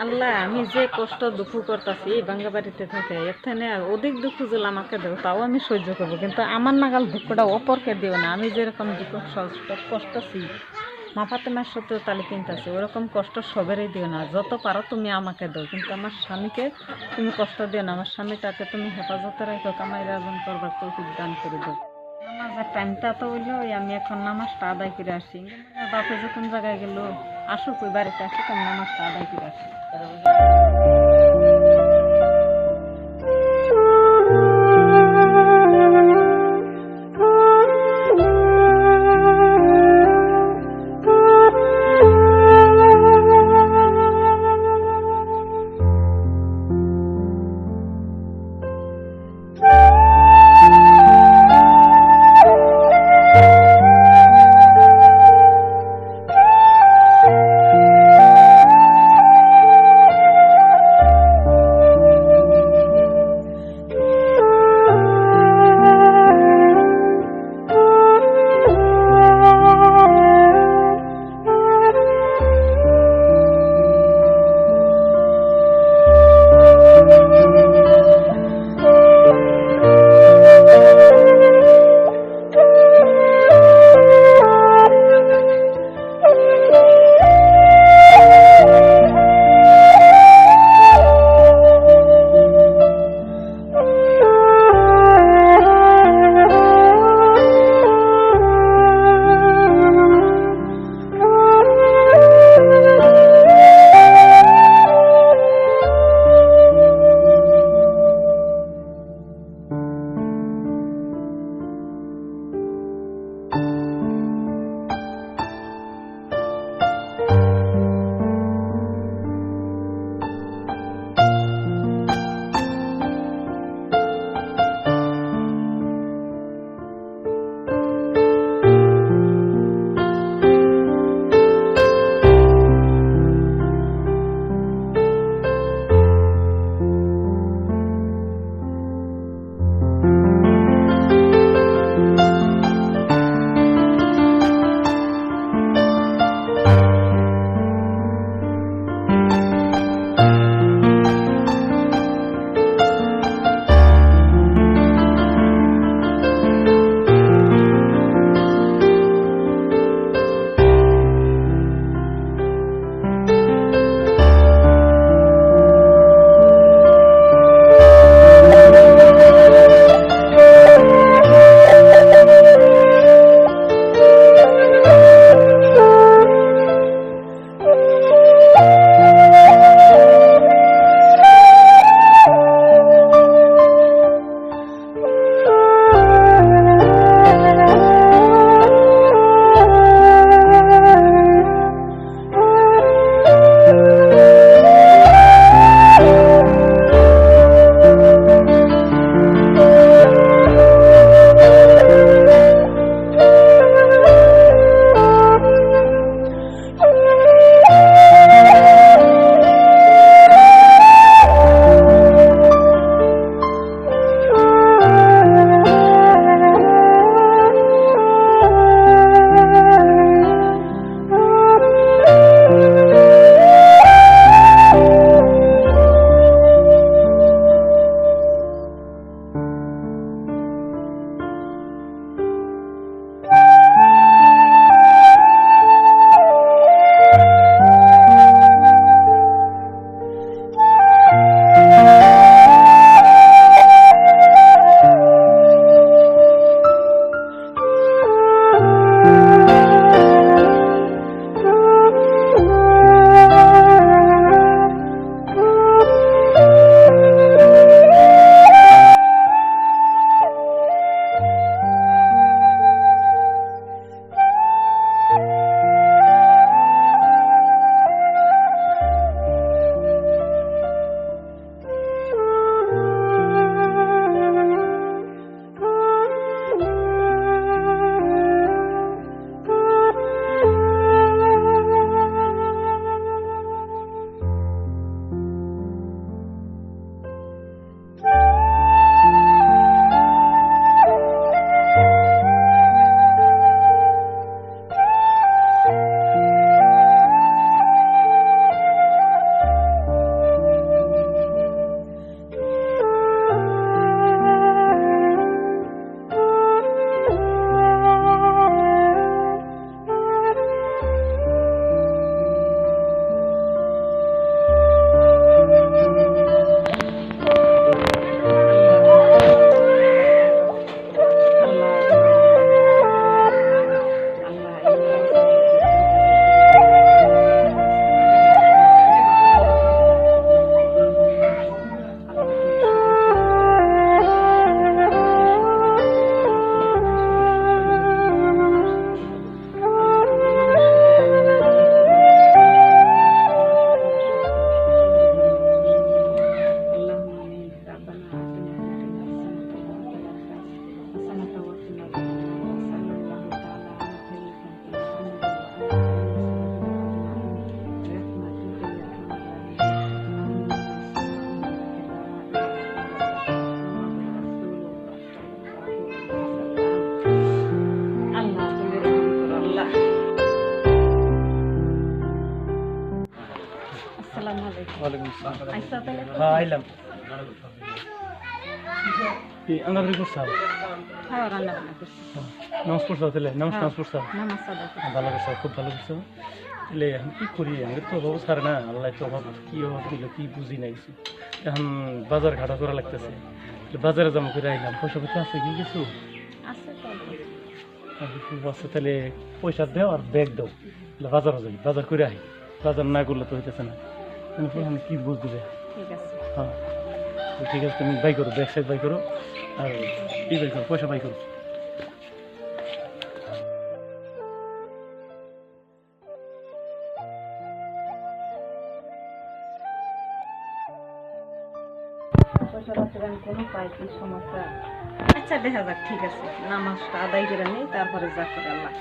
আল্লাহ, আমি যে কষ্ট, দুঃখ করতেছি এই বাঙ্গা বাড়িতে থাকে এখানে অধিক দুঃখ যদি আমাকে দেবো তাও আমি সহ্য করব। কিন্তু আমার নাগাল দুঃখটা অপরকে দিও না। আমি যেরকম দুঃখ, কষ্ট- কষ্টছি মা ফাতেমার সত্য তালে কিনতেছি ওরকম কষ্ট সবেরই দিও না। যত পারো তুমি আমাকে দাও, কিন্তু আমার স্বামীকে তুমি কষ্ট দিও না। আমার স্বামীটাকে তুমি হেফাজতে রাখো, কামাই রাজন করবার তৌফিক দান করে দাও। নামাজের টাইমটা তো হইল আমি এখন নামাজটা আদায় করে আসি। বাপে যখন জায়গায় গেল? আসুক ওই বাড়িতে আসুক আমি নামাজটা আদায় করে আসি। হ্যাঁ আইলাম কি আঙ্গা করে করছাও খাওয়া রান্না করছি নামাজ পড়ছাও তাহলে? নামাজ হ্যাঁ। নামাজ পড়ছাও নামাজ করছি। ভালো করছ খুব ভালো করছ। তাহলে এখন কি করি? আমাদের তো অভাব ছাড়ে না আল্লাহ তো অভাব কি অভাব দিল কি বুঝি না কিছু। এখন বাজার ঘাটা করা লাগতেছে। বাজারে জমা করে আইলাম। পয়সা পয়সা আছে কি কিছু? আছে তাহলে পয়সা দাও আর ব্যাগ দাও। বাজারে যাই বাজার করে আই। বাজার না করলে তো হইতেছে না। এখন কি বুঝ দিবে ঠিক আছে। হ্যাঁ ঠিক আছে তুমি বাই করো ব্যাগ সাইড বাই করো আর ই বাই করো পয়সা বাই করো। আচ্ছা দেখা যাক ঠিক আছে। নামাজটা আদায় করে নিই তারপরে যা করে আল্লাহ।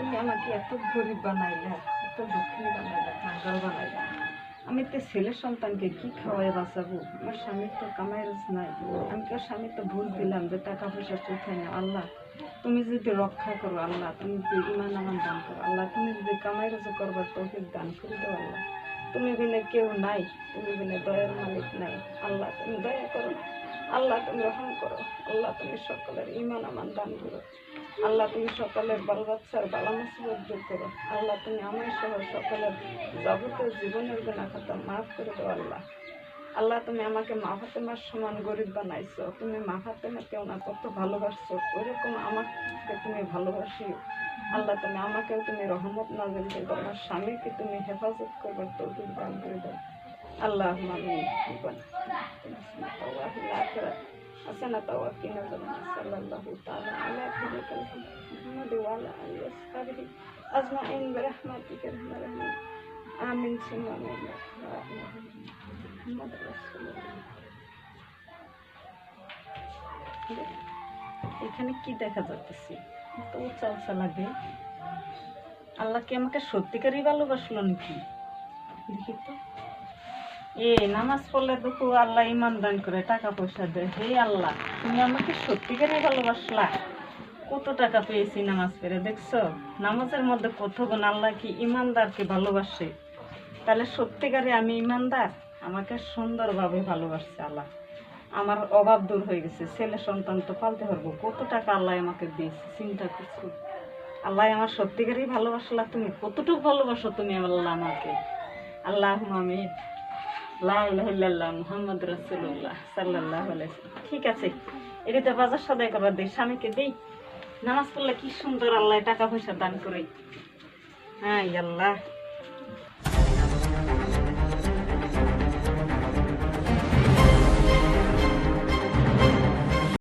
তুমি আমাকে এত গরিব বানাইলা, এত দুঃখী বানাইলা কাঙ্গাল বানাইলা। আমি তো ছেলের সন্তানকে কি খাওয়াই বাঁচাবো? আমার স্বামীর তো কামাই নাই। আমি তো স্বামী তো ভুল দিলাম যে টাকা পয়সা চোখাই না আল্লাহ, তুমি যদি রক্ষা করো, আল্লাহ, তুমি যদি ইমান আমার দান করো, আল্লাহ, তুমি যদি কামাই রোজ করবার তৌফিক দান করে দাও, আল্লাহ। তুমি বিনে কেউ নাই, তুমি বিনে দয়ার মালিক নাই। আল্লাহ, তুমি দয়া করো, আল্লাহ, তুমি রহম করো, আল্লাহ, তুমি সকলের ইমান আমান দান করো। আল্লাহ তুমি সকলের বাল বাচ্চার বালা মুসিবত দূর করো। আল্লাহ তুমি আমার সহ সকলের যাবতীয় জীবনের গুণা খাতা মাফ করে দাও আল্লাহ। আল্লাহ তুমি আমাকে মা ফাতেমার সমান গরিব বানাইছো। তুমি মা ফাতেমাকেও না কত ভালোবাসছো। ওইরকম আমাকে তুমি ভালোবাসিও। আল্লাহ তুমি আমাকেও তুমি রহমত নাজিল করে। দাও আমার স্বামীকে তুমি হেফাজত করবার তৌফিক দান করে দাও। আল্লাহ মামি حسنة وقنا صلى الله تعالى على سيدنا محمد وعلى آله وصحبه أجمعين برحمتك يا أرحم الراحمين آمين ثم آمين محمد رسول الله এখানে কি দেখা যাচ্ছে তো উঁচা উঁচা লাগে আল্লাহ কি আমাকে সত্যিকারই ভালোবাসলো নাকি দেখি তো এ নামাজ পড়লে দেখো আল্লাহ ইমান দান করে টাকা পয়সা দেয়। হে আল্লাহ, তুমি আমাকে সত্যিকারই ভালোবাসলা। কত টাকা পেয়েছি নামাজ পড়ে, দেখছ? নামাজের মধ্যে কত গুণ আল্লাহ কি ইমানদারকে ভালোবাসে। তাহলে সত্যিকারে আমি ইমানদার আমাকে সুন্দরভাবে ভালোবাসছে আল্লাহ। আমার অভাব দূর হয়ে গেছে, ছেলে সন্তান তো পালতে পারব। কত টাকা আল্লাহ আমাকে দিয়েছে, চিন্তা করছ? আল্লাহ আমার সত্যিকারই ভালোবাসলা। তুমি কতটুকু ভালোবাসো তুমি আল্লাহ আমাকে? আল্লাহ আমি মোহাম্মদ রসুল্লাহ সাল্লাহ ঠিক আছে, এটা তো বাজার সদাই করবার দিই স্বামীকে দিই। নামাজ পড়লে কি সুন্দর আল্লাহ টাকা পয়সা দান করে। হ্যাঁ আল্লাহ।